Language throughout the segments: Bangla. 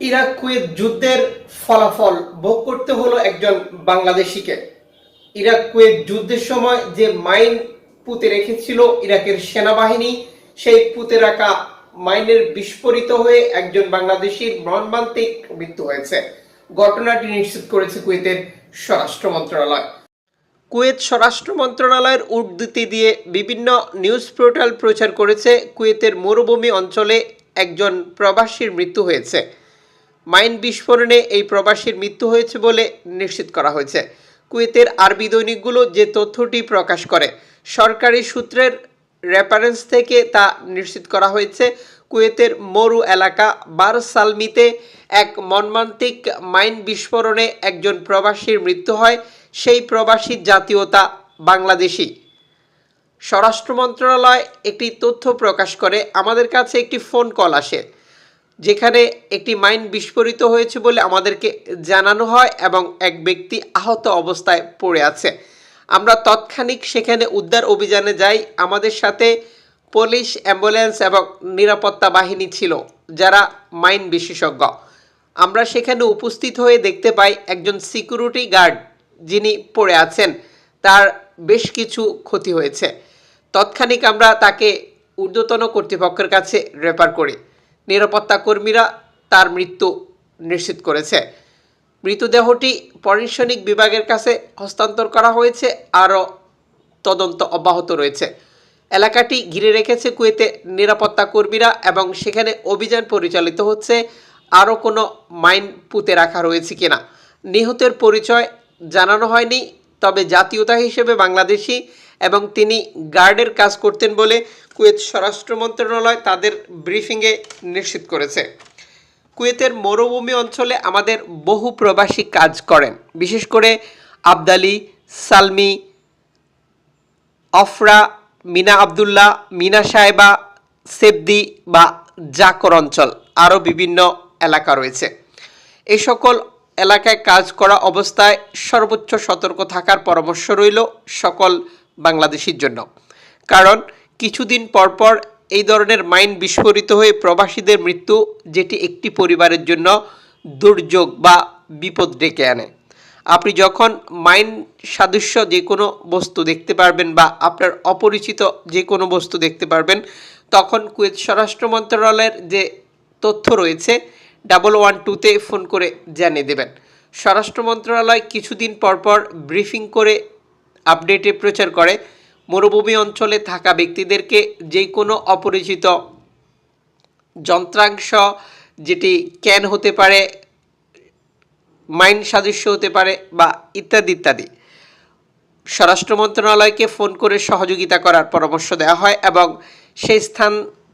ইরাক কুয়েত যুদ্ধের ফলাফল ভোগ করতে হলো একজন বাংলাদেশিকে। ইরাক কুয়েত যুদ্ধের সময় যে মাইন পুঁতে রেখেছিল ইরাকের সেনাবাহিনী, সেই পুঁতে রাখা মাইনের বিস্ফোরিত হয়ে একজন বাংলাদেশির মর্মান্তিক মৃত্যু হয়েছে। ঘটনাটি নিশ্চিত করেছে কুয়েতের স্বরাষ্ট্র মন্ত্রণালয়। কুয়েত স্বরাষ্ট্র মন্ত্রণালয়ের উদ্ধৃতি দিয়ে বিভিন্ন নিউজ পোর্টাল প্রচার করেছে কুয়েতের মরুভূমি অঞ্চলে একজন প্রবাসীর মৃত্যু হয়েছে। মাইন বিস্ফোরণে এই প্রবাসীর মৃত্যু হয়েছে বলে নিশ্চিত করা হয়েছে। কুয়েতের আরবি দৈনিকগুলো যে তথ্যটি প্রকাশ করে, সরকারি সূত্রের রেফারেন্স থেকে তা নিশ্চিত করা হয়েছে। কুয়েতের মরু এলাকা বার সালমিতে এক মর্মান্তিক মাইন বিস্ফোরণে একজন প্রবাসীর মৃত্যু হয়। সেই প্রবাসীর জাতীয়তা বাংলাদেশি। স্বরাষ্ট্র মন্ত্রণালয় একটি তথ্য প্রকাশ করে, আমাদের কাছে একটি ফোন কল আসে। যেখানে একটি মাইন বিস্ফোরিত হয়েছে বলে আমাদেরকে জানানো হয় এবং এক ব্যক্তি আহত অবস্থায় পড়ে আছে। আমরা তৎক্ষণিক সেখানে উদ্ধার অভিযানে যাই। আমাদের সাথে পুলিশ, অ্যাম্বুলেন্স এবং নিরাপত্তা বাহিনী ছিল, যারা মাইন বিশেষজ্ঞ। আমরা সেখানে উপস্থিত হয়ে দেখতে পাই একজন সিকিউরিটি গার্ড যিনি পড়ে আছেন। তার বেশ কিছু ক্ষতি হয়েছে। তৎক্ষণিক আমরা তাকে ঊর্ধ্বতন কর্তৃপক্ষের কাছে রেফার করি। নিরাপত্তা কর্মীরা তার মৃত্যু নিশ্চিত করেছে। মৃতদেহটি ফরেনসিক বিভাগের কাছে হস্তান্তর করা হয়েছে, আরও তদন্ত অব্যাহত রয়েছে। এলাকাটি ঘিরে রেখেছে কুয়েতে নিরাপত্তা কর্মীরা এবং সেখানে অভিযান পরিচালিত হচ্ছে। আরও কোনো মাইন পুঁতে রাখা রয়েছে কিনা? নিহতের পরিচয় জানানো হয়নি, তবে জাতীয়তা হিসেবে বাংলাদেশি এবং তিনি গার্ডের কাজ করতেন বলে কুয়েত স্বরাষ্ট্র মন্ত্রণালয় তাদের ব্রিফিংয়ে নিশ্চিত করেছে। কুয়েতের মরুভূমি অঞ্চলে আমাদের বহু প্রবাসী কাজ করেন। বিশেষ করে আবদালি, সালমি, অফরা, মিনা আবদুল্লাহ, মিনা সাহেবা, সেবদি বা জাকর অঞ্চল আরও বিভিন্ন এলাকা রয়েছে। এই সকল এলাকায় কাজ করা অবস্থায় সর্বোচ্চ সতর্ক থাকার পরামর্শ রইল। সকল বাংলাদেশির জন্য। কারণ কিছুদিন পরপর এই ধরনের মাইন বিস্ফোরিত হয়ে প্রবাসীদের মৃত্যু, যেটি একটি পরিবারের জন্য দুর্যোগ বা বিপদ ডেকে আনে। আপনি যখন মাইন্ড সাদৃশ্য যে কোনো বস্তু দেখতে পারবেন বা আপনার অপরিচিত যে কোনো বস্তু দেখতে পারবেন, তখন কুয়েত স্বরাষ্ট্র মন্ত্রণালয়ের যে তথ্য রয়েছে, ডাবল ওয়ান টুতে ফোন করে জানিয়ে দেবেন। স্বরাষ্ট্র মন্ত্রণালয় কিছুদিন পরপর ব্রিফিং করে আপডেটে প্রচার করে। মরুভূমি অঞ্চলে থাকা ব্যক্তিদেরকে যে কোনো অপরিচিত যন্ত্রাংশ, যেটি ক্যান হতে পারে মাইন্ড সাদৃশ্য হতে পারে বা ইত্যাদি ইত্যাদি। স্বরাষ্ট্র মন্ত্রণালয়কে ফোন করে সহযোগিতা করার পরামর্শ দেওয়া হয় এবং সেই স্থান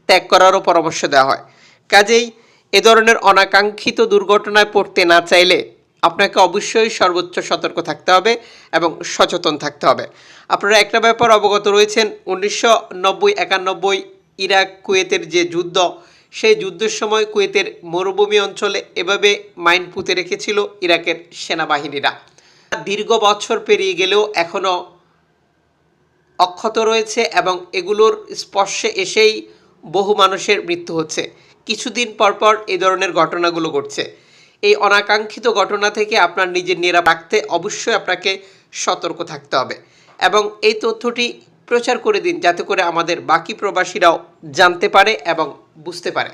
ত্যাগ করারও পরামর্শ দেওয়া হয়। কাজেই এ ধরনের অনাকাঙ্ক্ষিত দুর্ঘটনায় পড়তে না চাইলে আপনাকে অবশ্যই সর্বোচ্চ সতর্ক থাকতে হবে এবং সচেতন থাকতে হবে। আপনারা একটা ব্যাপার অবগত রয়েছেন, উনিশশো নব্বই একানব্বই ইরাক কুয়েতের যে যুদ্ধ, সেই যুদ্ধের সময় কুয়েতের মরুভূমি অঞ্চলে এভাবে মাইন পুঁতে রেখেছিল ইরাকের সেনাবাহিনীরা। দীর্ঘ বছর পেরিয়ে গেলেও এখনও অক্ষত রয়েছে এবং এগুলোর স্পর্শে এসেই বহু মানুষের মৃত্যু হচ্ছে। কিছুদিন পরপর এই ধরনের ঘটনাগুলো ঘটছে। এই অনাকাঙ্ক্ষিত ঘটনা থেকে আপনার নিজের নিরাপদ রাখতে অবশ্যই আপনাকে সতর্ক থাকতে হবে। এবং এই তথ্যটি প্রচার করে দিন, যাতে করে আমাদের বাকি প্রবাসীরাও জানতে পারে এবং বুঝতে পারে।